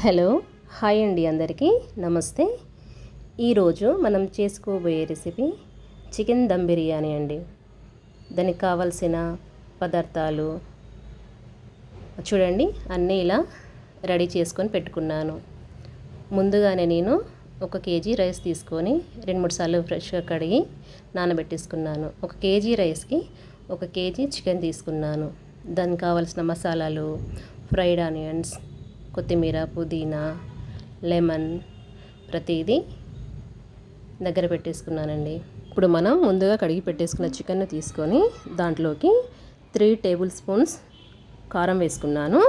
Hello hi అండి అందరికీ. నమస్తే. ఈరోజు మనం చేసుకోబోయే రెసిపీ చికెన్ దమ్ బిర్యానీ అండి. దానికి కావలసిన పదార్థాలు చూడండి అన్నీ ఇలా రెడీ చేసుకొని పెట్టుకున్నాను. ముందుగానే నేను ఒక కేజీ రైస్ తీసుకొని రెండు మూడు సార్లు ఫ్రెష్గా కడిగి నానబెట్టేసుకున్నాను. ఒక కేజీ రైస్కి ఒక కేజీ చికెన్ తీసుకున్నాను. దానికి కావలసిన మసాలాలు ఫ్రైడ్ ఆనియన్స్ కొత్తిమీర పుదీనా లెమన్ ప్రతిదీ దగ్గర పెట్టేసుకున్నానండి. ఇప్పుడు మనం ముందుగా కడిగి పెట్టేసుకున్న చికెన్ తీసుకొని దాంట్లోకి త్రీ టేబుల్ స్పూన్స్ కారం వేసుకున్నాను.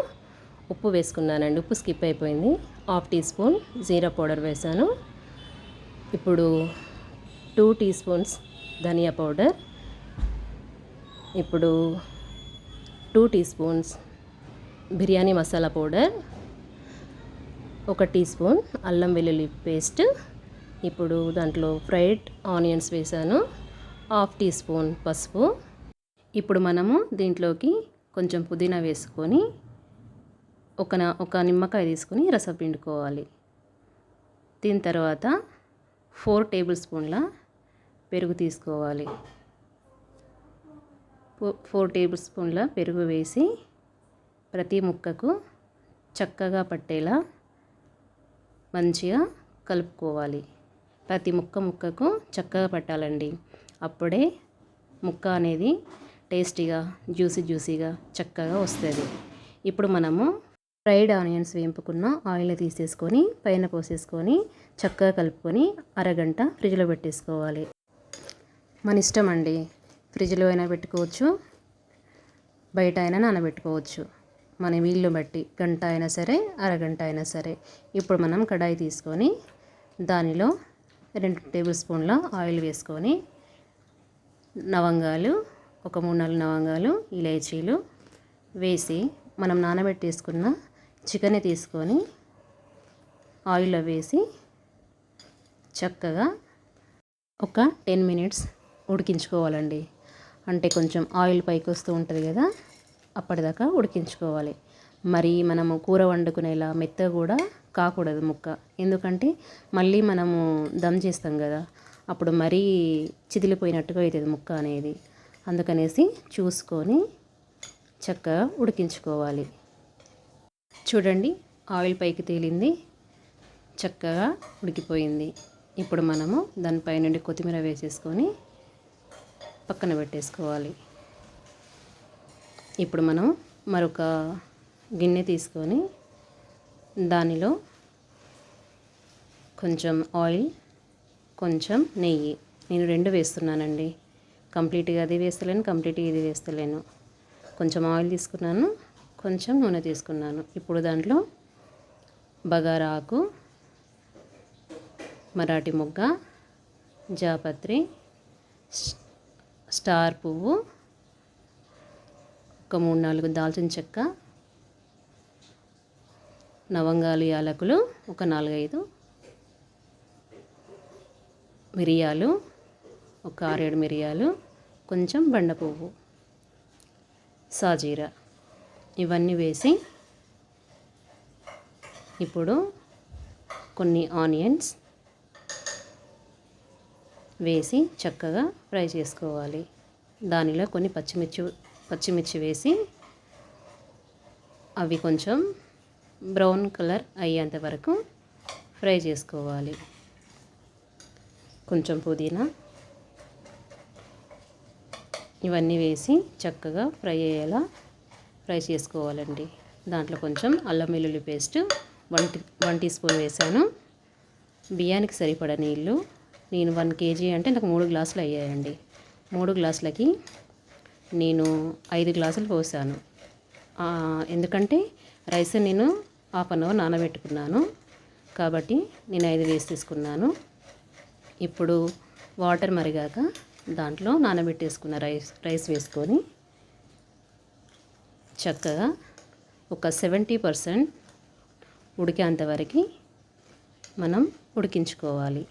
ఉప్పు వేసుకున్నానండి. ఉప్పు స్కిప్ అయిపోయింది. Half teaspoon jeera powder వేసాను. ఇప్పుడు two teaspoons dhania powder. ఇప్పుడు two teaspoons biryani masala powder. ఒక టీ స్పూన్ అల్లం వెల్లుల్లి పేస్ట్. ఇప్పుడు దాంట్లో ఫ్రైడ్ ఆనియన్స్ వేసాను. హాఫ్ టీ స్పూన్ పసుపు. ఇప్పుడు మనము దీంట్లోకి కొంచెం పుదీనా వేసుకొని ఒక ఒక నిమ్మకాయ తీసుకొని రసం పిండుకోవాలి. దీని తర్వాత ఫోర్ టేబుల్ స్పూన్ల పెరుగు తీసుకోవాలి. ఫోర్ టేబుల్ స్పూన్ల పెరుగు వేసి ప్రతి ముక్కకు చక్కగా పట్టేలా మంచిగా కలుపుకోవాలి. ప్రతి ముక్క ముక్కకు చక్కగా పట్టాలండి. అప్పుడే ముక్క అనేది టేస్టీగా జ్యూసీ జ్యూసీగా చక్కగా వస్తుంది. ఇప్పుడు మనము ఫ్రైడ్ ఆనియన్స్ వేంపుకున్న ఆయిల్ తీసేసుకొని పైన పోసేసుకొని చక్కగా కలుపుకొని అరగంట ఫ్రిడ్జ్లో పెట్టేసుకోవాలి. మన ఇష్టం అండి ఫ్రిడ్జ్లో అయినా పెట్టుకోవచ్చు బయట అయినా నానబెట్టుకోవచ్చు. మన వీళ్ళు బట్టి గంట అయినా సరే అరగంట అయినా సరే. ఇప్పుడు మనం కడాయి తీసుకొని దానిలో రెండు టేబుల్ స్పూన్ల ఆయిల్ వేసుకొని లవంగాలు ఒక మూడు నాలుగు లవంగాలు ఇలైచీలు వేసి మనం నానబెట్టేసుకున్న చికెన్ తీసుకొని ఆయిల్లో వేసి చక్కగా ఒక టెన్ మినిట్స్ ఉడికించుకోవాలండి. అంటే కొంచెం ఆయిల్ పైకి వస్తూ ఉంటుంది కదా అప్పటిదాకా ఉడికించుకోవాలి. మరి మనము కూర వండుకునేలా మెత్త కూడా కాకూడదు ముక్క. ఎందుకంటే మళ్ళీ మనము దమ్ చేస్తాం కదా అప్పుడు మరీ చిదిలిపోయినట్టుగా అవుతుంది ముక్క అనేది. అందుకనేసి చూసుకొని చక్కగా ఉడికించుకోవాలి. చూడండి ఆయిల్ పైకి తేలింది చక్కగా ఉడికిపోయింది. ఇప్పుడు మనము దానిపై నుండి కొత్తిమీర వేసేసుకొని పక్కన పెట్టేసుకోవాలి. ఇప్పుడు మనం మరొక గిన్నె తీసుకొని దానిలో కొంచెం ఆయిల్ కొంచెం నెయ్యి. నేను రెండు వేస్తున్నానండి. కంప్లీట్గా అది వేస్తలేను కంప్లీట్గా ఇది వేస్తలేను. కొంచెం ఆయిల్ తీసుకున్నాను కొంచెం నూనె తీసుకున్నాను. ఇప్పుడు దాంట్లో బగారా ఆకు మరాఠీ మొగ్గ జాపత్రి స్టార్ పువ్వు ఒక మూడు నాలుగు దాల్చిన చెక్క నవంగాలు యాలకులు ఒక నాలుగైదు మిరియాలు ఒక ఆరేడు మిరియాలు కొంచెం బండ పువ్వు సాజీరా ఇవన్నీ వేసి ఇప్పుడు కొన్ని ఆనియన్స్ వేసి చక్కగా ఫ్రై చేసుకోవాలి. దానిలో కొన్ని పచ్చిమిర్చి పచ్చిమిర్చి వేసి అవి కొంచెం బ్రౌన్ కలర్ అయ్యేంత వరకు ఫ్రై చేసుకోవాలి. కొంచెం పుదీనా ఇవన్నీ వేసి చక్కగా ఫ్రై అయ్యేలా ఫ్రై చేసుకోవాలండి. దాంట్లో కొంచెం అల్లం వెల్లుల్లి paste one one teaspoon వేసాను. బియ్యానికి సరిపడ నీళ్ళు. నేను వన్ కేజీ అంటే నాకు మూడు గ్లాసులు అయ్యాయండి. మూడు గ్లాసులకి నేను ఐదు గ్లాసులు పోసాను. ఎందుకంటే రైస్ నేను హాఫ్ అన్ అవర్ నానబెట్టుకున్నాను. కాబట్టి నేను ఐదు వేసి తీసుకున్నాను. ఇప్పుడు వాటర్ మరిగాక దాంట్లో నానబెట్టేసుకున్న రైస్ రైస్ వేసుకొని చక్కగా ఒక సెవెంటీ పర్సెంట్ ఉడికేంతవరకు మనం ఉడికించుకోవాలి.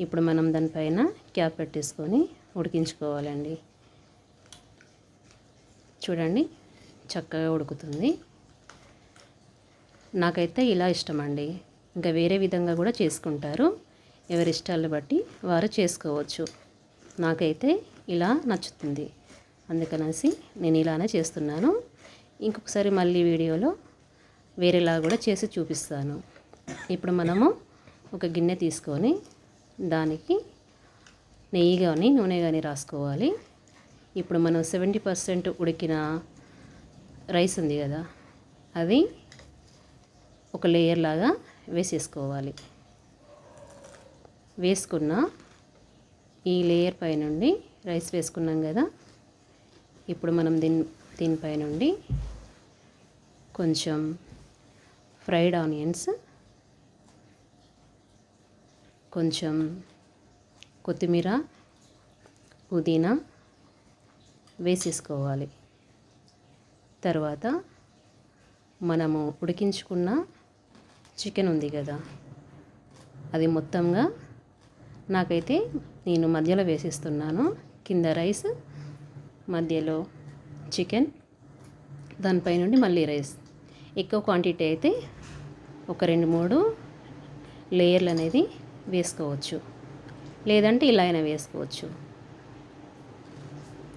ఇప్పుడు మనం దానిపైన క్యాప్ పెట్టేసుకొని ఉడికించుకోవాలండి. చూడండి. చక్కగా ఉడుకుతుంది. నాకైతే ఇలా ఇష్టమండి. ఇంకా వేరే విధంగా కూడా చేసుకుంటారు. ఎవరి ఇష్టాలను బట్టి వారు చేసుకోవచ్చు. నాకైతే ఇలా నచ్చుతుంది. అందుకనేసి నేను ఇలానే చేస్తున్నాను. ఇంకొకసారి మళ్ళీ వీడియోలో వేరేలా కూడా చేసి చూపిస్తాను. ఇప్పుడు మనము ఒక గిన్నె తీసుకొని దానికి నెయ్యి కానీ నూనె కానీ రాసుకోవాలి. ఇప్పుడు మనం సెవెంటీ పర్సెంట్ ఉడికిన రైస్ ఉంది కదా అది ఒక లేయర్ లాగా వేసేసుకోవాలి. వేసుకున్న ఈ లేయర్ పై నుండి రైస్ వేసుకున్నాం కదా ఇప్పుడు మనం దీని దీనిపై నుండి కొంచెం ఫ్రైడ్ ఆనియన్స్ కొంచెం కొత్తిమీర పుదీనా వేసేసుకోవాలి. తర్వాత మనము ఉడికించుకున్న చికెన్ ఉంది కదా అది మొత్తంగా నాకైతే నేను మధ్యలో వేసేస్తున్నాను. కింద రైస్ మధ్యలో చికెన్ దానిపై నుండి మళ్ళీ రైస్. ఎక్కువ క్వాంటిటీ అయితే ఒక రెండు మూడు లేయర్లు అనేది వేసుకోవచ్చు. లేదంటే ఇలా అయినా వేసుకోవచ్చు.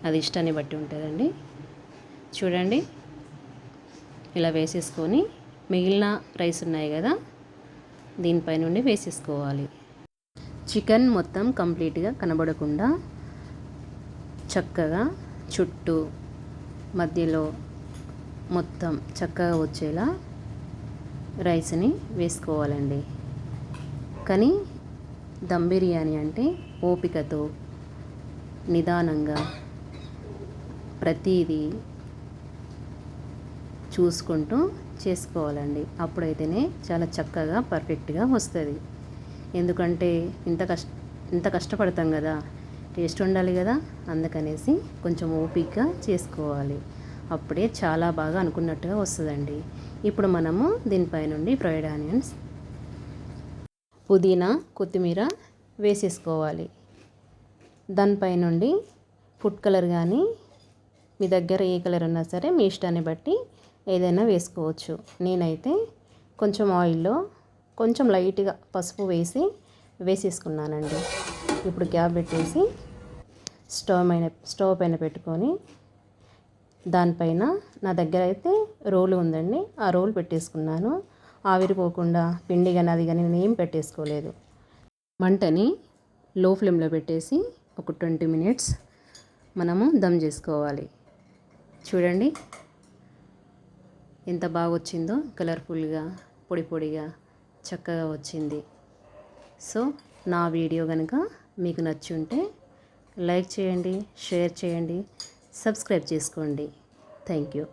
అది ఇష్టాన్ని బట్టి ఉంటుందండి. చూడండి. ఇలా వేసేసుకొని మిగిలిన రైస్ ఉన్నాయి కదా దీనిపై నుండి వేసేసుకోవాలి. చికెన్ మొత్తం కంప్లీట్గా కనబడకుండా చక్కగా చుట్టూ మధ్యలో మొత్తం చక్కగా వచ్చేలా రైస్ని వేసుకోవాలండి. కానీ దమ్ బిర్యానీ అంటే ఓపికతో నిదానంగా ప్రతిదీ చూసుకుంటూ చేసుకోవాలండి. అప్పుడైతేనే చాలా చక్కగా పర్ఫెక్ట్గా వస్తుంది. ఎందుకంటే ఇంత కష్ట ఇంత కష్టపడతాం కదా టేస్ట్ ఉండాలి కదా అందుకనేసి కొంచెం ఓపిక్గా చేసుకోవాలి. అప్పుడే చాలా బాగా అనుకున్నట్టుగా వస్తుందండి. ఇప్పుడు మనము దీనిపై నుండి ఫ్రైడ్ ఆనియన్స్ పుదీనా కొత్తిమీర వేసేసుకోవాలి. దానిపై నుండి ఫుడ్ కలర్ కానీ మీ దగ్గర ఏ కలర్ ఉన్నా సరే మీ ఇష్టాన్ని బట్టి ఏదైనా వేసుకోవచ్చు. నేనైతే కొంచెం ఆయిల్లో కొంచెం లైట్గా పసుపు వేసి వేసేసుకున్నానండి. ఇప్పుడు గ్యాప్ పెట్టేసి స్టవ్ పైన స్టవ్ పైన పెట్టుకొని దానిపైన నా దగ్గర అయితే రోలు ఉందండి. ఆ రోల్ పెట్టేసుకున్నాను. ఆవిరిపోకుండా పిండి కానీ అది కానీ నేను ఏం పెట్టేసుకోలేదు. మంటని లో ఫ్లేమ్లో పెట్టేసి ఒక ట్వంటీ మినిట్స్ మనము దమ్ చేసుకోవాలి. చూడండి. ఎంత బాగా వచ్చిందో కలర్ఫుల్గా పొడి పొడిగా చక్కగా వచ్చింది. సో నా వీడియో కనుక మీకు నచ్చి ఉంటే లైక్ చేయండి షేర్ చేయండి సబ్స్క్రైబ్ చేసుకోండి. Thank you.